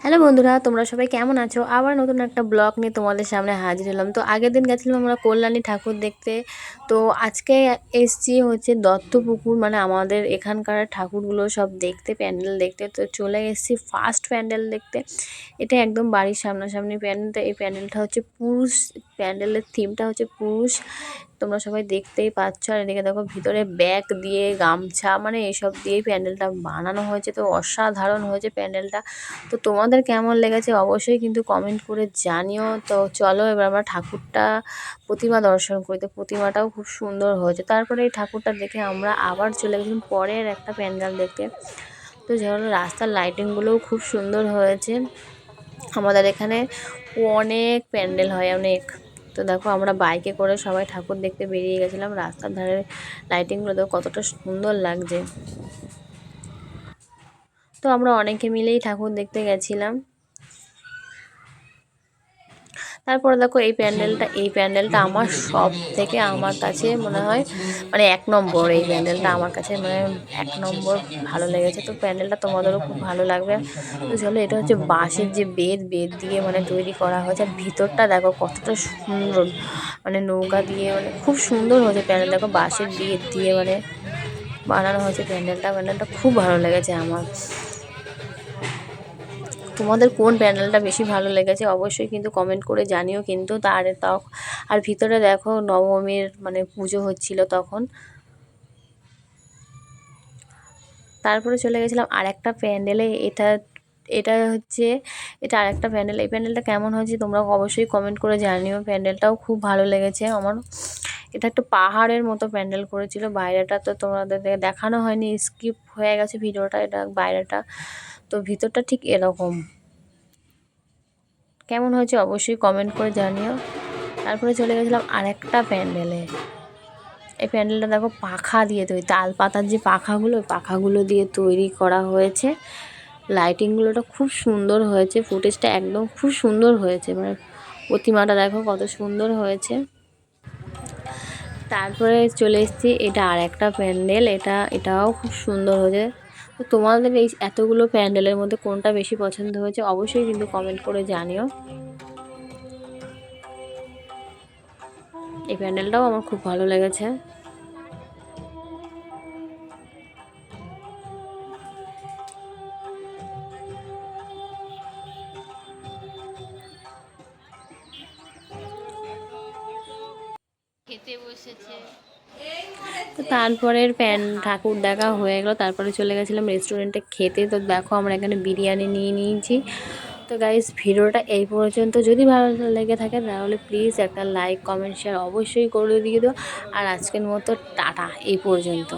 Hello বন্ধুরা, তোমরা সবাই কেমন আছো? আবার নতুন একটা ব্লগ নিয়ে তোমাদের সামনে হাজির হলাম। তো আগের দিন গেছিলাম আমরা কল্যাণী ঠাকুর দেখতে। তো আজকে এসছি হচ্ছে দত্তপুকুর মানে আমাদের এখানকার ঠাকুরগুলো সব দেখতে, প্যান্ডেল দেখতে। তো চলে এসছি ফার্স্ট প্যান্ডেল দেখতে। এটা একদম বাড়ির সামনাসামনি প্যান্ডেলটা এই প্যান্ডেলটা হচ্ছে পুরুষ প্যান্ডেলের থিমটা হচ্ছে পুরুষ। তোমরা সবাই দেখতেই পাচ্ছ। আর এদিকে দেখো ভিতরে ব্যাগ দিয়ে গামছা মানে এসব দিয়েই প্যান্ডেলটা বানানো হয়েছে। তো অসাধারণ হয়েছে প্যান্ডেলটা। তো তোমাদের কেমন লেগেছে অবশ্যই কিন্তু কমেন্ট করে জানিও। তো চলো এবার আমরা ঠাকুরটা প্রতিমা দর্শন করি। তো প্রতিমাটাও খুব সুন্দর হয়েছে। তারপরে এই ঠাকুরটা দেখে আমরা আবার চলে গেছিলাম পরের একটা প্যান্ডেল দেখতে। তো যেমন রাস্তার লাইটিংগুলোও খুব সুন্দর হয়েছে। আমাদের এখানে অনেক প্যান্ডেল হয়, অনেক। তো দেখো আমরা বাইকে করে সবাই ঠাকুর দেখতে বেরিয়ে গেছিলাম। রাস্তার ধারে লাইটিংগুলো দেখো কতটা সুন্দর লাগছে। তো আমরা অনেকে মিলেই ঠাকুর দেখতে গেছিলাম। তারপরে দেখো এই প্যান্ডেলটা এই প্যান্ডেলটা আমার সব থেকে আমার কাছে মনে হয় মানে এক নম্বর, এই প্যান্ডেলটা আমার কাছে মানে এক নম্বর ভালো লেগেছে। তো প্যান্ডেলটা তোমাদেরও খুব ভালো লাগবে। তো চলো, এটা হচ্ছে বাঁশের যে বেদ বেদ দিয়ে মানে তৈরি করা হয়েছে। আর ভিতরটা দেখো কতটা সুন্দর মানে নৌকা দিয়ে মানে খুব সুন্দর হয়েছে প্যান্ডেল। দেখো বাঁশের বেদ দিয়ে মানে বানানো হয়েছে প্যান্ডেলটা। প্যান্ডেলটা খুব ভালো লেগেছে আমার। তোমাদের কোন প্যান্ডেলটা বেশি ভালো লেগেছে অবশ্যই কিন্তু কমেন্ট করে জানিও কিন্তু। তার আর ভিতরে দেখো নবমীর মানে পুজো হচ্ছিল তখন। তারপরে চলে গেছিলাম আর একটা প্যান্ডেলে এটা এটা হচ্ছে, এটা আরেকটা প্যান্ডেল এই প্যান্ডেলটা কেমন হয়েছে তোমরা অবশ্যই কমেন্ট করে জানিও। প্যান্ডেলটাও খুব ভালো লেগেছে আমার। এটা একটা পাহাড়ের মতো প্যান্ডেল করেছিল, বাইরেটা তো তোমাদের দেখানো হয়নি স্কিপ হয়ে গেছে ভিডিওটা, এটা বাইরেটা। তো ভিতরটা ঠিক এরকম। কেমন হয়েছে অবশ্যই কমেন্ট করে জানিও। তারপরে চলে গেছিলাম আরেকটা প্যান্ডেলে। এই প্যান্ডেলটা দেখো পাখা দিয়ে তৈরি তাল পাতার যে পাখাগুলো পাখাগুলো দিয়ে তৈরি করা হয়েছে। লাইটিংগুলোটা খুব সুন্দর হয়েছে ফুটেজটা একদম খুব সুন্দর হয়েছে মানে প্রতিমাটা দেখো কত সুন্দর হয়েছে। তারপরে চলে এসেছি, এটা আর একটা প্যান্ডেল, এটা, এটাও খুব সুন্দর হয়েছে। তো তোমাদের এই এতগুলো প্যান্ডেলের মধ্যে কোনটা বেশি পছন্দ হয়েছে অবশ্যই কিন্তু কমেন্ট করে জানিও। এই প্যান্ডেলটাও আমার খুব ভালো লেগেছে। তো তারপরের প্যান ঠাকুর দেখা হয়ে গেলো, তারপরে চলে গেছিলাম রেস্টুরেন্টে খেতে। তো দেখো আমরা এখানে বিরিয়ানি নিয়ে নিয়েছি। তো গাইজ ভিডিওটা এই পর্যন্ত। যদি ভালো লেগে থাকে তাহলে প্লিজ একটা লাইক কমেন্ট শেয়ার অবশ্যই করে দিয়ে দিও। আর আজকের মতো টাটা, এই পর্যন্ত।